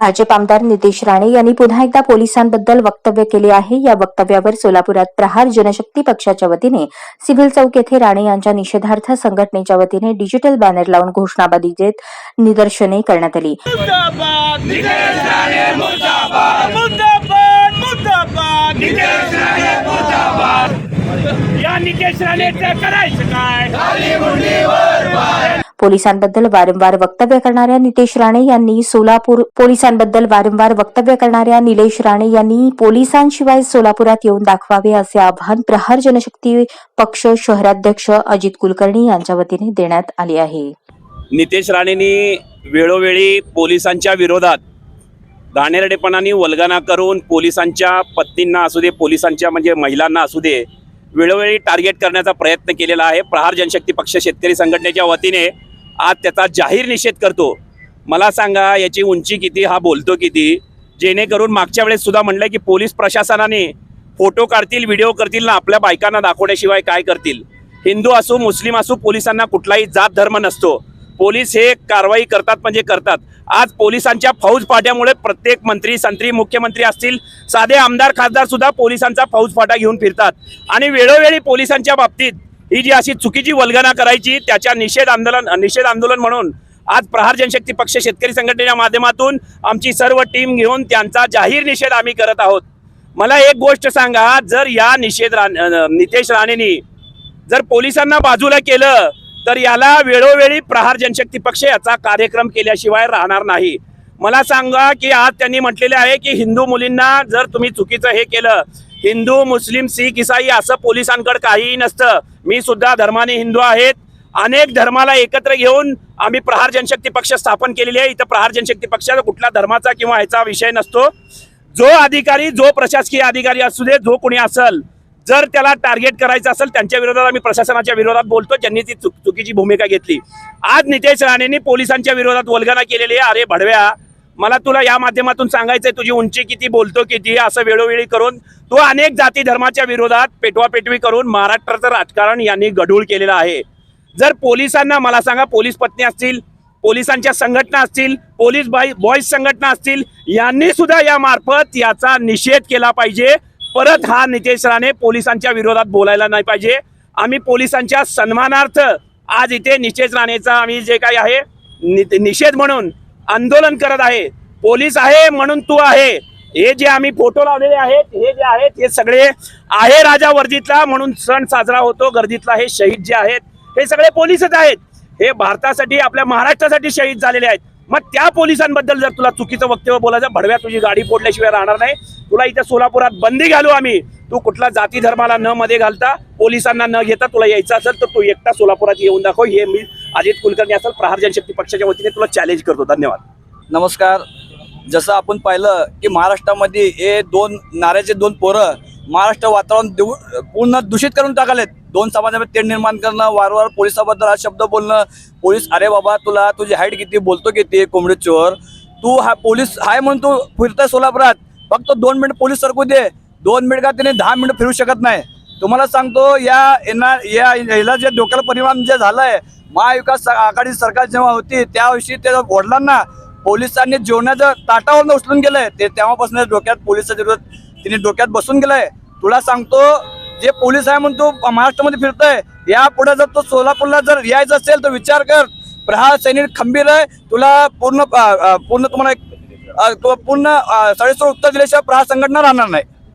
भाजप आमदार नितेश राणे यांनी पुन्हा एकदा पोलिसांबद्दल वक्तव्य केले आहे. या वक्तव्यावर सोलापुरात प्रहार जनशक्ती पक्षाच्या वतीने सिव्हिल चौक येथे राणे यांच्या निषेधार्थ संघटनेच्या वतीने डिजिटल बॅनर लावून घोषणाबाजी देत निदर्शने करण्यात आली. या नितेश राणेचं करायचं काय? पोलिसांबद्दल वारंवार वक्तव्य करणाऱ्या नितेश राणे यांनी सोलापूर पोलिसांबद्दल वारंवार वक्तव्य करणाऱ्या निलेश राणे यांनी पोलिसांशिवाय सोलापुरात येऊन दाखवावे असे आव्हान प्रहार जनशक्ती पक्ष शहराध्यक्ष अजित कुलकर्णी यांच्या वतीने देण्यात आले आहे. नितेश राणेंनी वेळोवेळी पोलिसांच्या विरोधात दाणेरडेपणाने वल्गना करून पोलिसांच्या पत्नींना असू दे पोलिसांच्या म्हणजे महिलांना असू दे वेळोवेळी टार्गेट करण्याचा प्रयत्न केलेला आहे. प्रहार जनशक्ती पक्ष शेतकरी संघटनेच्या वतीने आज त्याचा जाहीर निषेध करतो. मला सांगा याची उंची किती हा बोलतो किती? जेणेकरून मागच्या वेळेस सुद्धा म्हणलं की पोलीस प्रशासनाने फोटो काढतील व्हिडिओ करतील ना आपल्या बायकांना दाखवण्याशिवाय काय करतील? हिंदू असो मुस्लिम असो पोलिसांना कुठलाही जात धर्म नसतो. पोलीस हे कारवाई करतात म्हणजे करतात. आज पोलिसांच्या फौज फाट्यामुळे प्रत्येक मंत्री संत्री मुख्यमंत्री असतील साधे आमदार खासदार सुद्धा पोलिसांचा फौज फाटा घेऊन फिरतात. आणि वेळोवेळी पोलिसांच्या बाबतीत ही जी अशी चुकीची वल्गना करायची त्याच्या निषेध आंदोलन निषेध आंदोलन म्हणून आज प्रहार जनशक्ती पक्ष शेतकरी संघटनेच्या माध्यमातून आमची सर्व टीम घेऊन त्यांचा जाहीर निषेध आम्ही करत आहोत. मला एक गोष्ट सांगा जर या निषेध रा नितेश राणेंनी जर पोलिसांना बाजूला केलं तर याला वेळोवेळी प्रहार जनशक्ती पक्ष याचा कार्यक्रम केल्याशिवाय राहणार नाही. मला सांगा की आज त्यांनी म्हटलेले आहे की हिंदू मुलींना जर तुम्ही चुकीचं हे केलं हिंदू मुस्लिम सिख इसाई असं पोलिसांकडे काहीही नसतं. मी सुद्धा धर्माने हिंदू आहेत. अनेक धर्माला एकत्र घेऊन आम्ही प्रहार जनशक्ती पक्ष स्थापन केलेली आहे. इथं प्रहार जनशक्ती पक्षाचा कुठला धर्माचा किंवा ह्याचा विषय नसतो. जो अधिकारी जो प्रशासकीय अधिकारी असू दे जो कोणी असल जर त्याला टार्गेट करायचं असेल त्यांच्या विरोधात आम्ही प्रशासनाच्या विरोधात बोलतो. ज्यांनी ती चुक चुकीची भूमिका घेतली. आज नितेश राणेंनी पोलिसांच्या विरोधात वल्गना केलेली आहे. अरे भडव्या मला तुला या माध्यमातून सांगायचंय तुझी उंची किती बोलतो किती असं वेळोवेळी करून तू अनेक जाती धर्माच्या विरोधात पेटवापेटवी करून महाराष्ट्राचं राजकारण यांनी गढूळ केलेलं आहे. जर पोलिसांना मला सांगा पोलीस पत्नी असतील पोलिसांच्या संघटना असतील पोलीस बाई बॉईज संघटना असतील यांनी सुद्धा या मार्फत याचा निषेध केला पाहिजे. परत हा नितेश राणे पोलिसांच्या विरोधात बोलायला नाही पाहिजे. आम्ही पोलिसांच्या सन्मानार्थ आज इथे नितेश राणेचा आम्ही जे काही आहे नि- निषेध म्हणून आंदोलन करत आहे. पोलीस आहे म्हणून तू आहे. हे जे आम्ही फोटो लावलेले आहेत हे जे आहेत हे सगळे आहे राजा वर्दीतला म्हणून सण साजरा होतो. गर्दीतला हे शहीद जे आहेत हे सगळे पोलीसच आहेत. हे भारतासाठी आपल्या महाराष्ट्रासाठी शहीद झालेले आहेत. मग त्या पोलिसांबद्दल जर तुला चुकीचं वक्तव्य बोलायचं भडव्या तुझी गाडी फोडल्याशिवाय राहणार नाही. तुला इथं सोलापुरात बंदी घालू आम्ही. तू कुठला जाती धर्माला न मध्ये घालता पोलिसांना न घेता तुला यायचं असेल तर तू एकटा सोलापुरात येऊन दाखव. हे मी अजित कुलकर्णी असेल प्रहार जनशक्ती पक्षाच्या वतीने तुला चॅलेंज करतो. धन्यवाद. नमस्कार. जसं आपण पाहिलं की महाराष्ट्रामध्ये हे दोन नाऱ्याचे दोन पोरं महाराष्ट्र वातावरण देऊ- पूर्ण दूषित करून टाकलेत. दोन समाजामध्ये तेढ निर्माण करणं वारंवार पोलिसाबद्दल हा शब्द बोलणं. पोलीस अरे बाबा तुला तुझी हाईट किती? बोलतो किती कोंबडी चोर तू हा पोलीस आहे म्हणून तू फिरतोय सोलापुरात. फक्त दोन मिनिट पोलीस सरकू दे. दोन मिनिट का त्याने दहा मिनिट फिरू शकत नाही. तुम्हाला सांगतो या यांना या याला जे डोक्याला परिणाम जे झालाय महाविकास आघाडी सरकार जेव्हा होती त्याविषयी त्या वडिलांना पोलिसांनी जेवणाचं ताटावरनं उचलून गेलंय. ते तेव्हापासून डोक्यात पोलिसाच्या विरोधात तिने डोक्यात बसून गेलाय. तुला सांगतो जे पोलीस आहे म्हणून तू महाराष्ट्रामध्ये फिरतोय या पुढे जर तो सोलापूरला जर यायचं असेल तर विचार कर. प्रहार सैनिक खंबीर आहे. तुला पूर्ण पूर्ण तुम्हाला तो पूर्ण अ, उत्तर दिल्याशिवाय प्रहार संघटना राहणार नाही.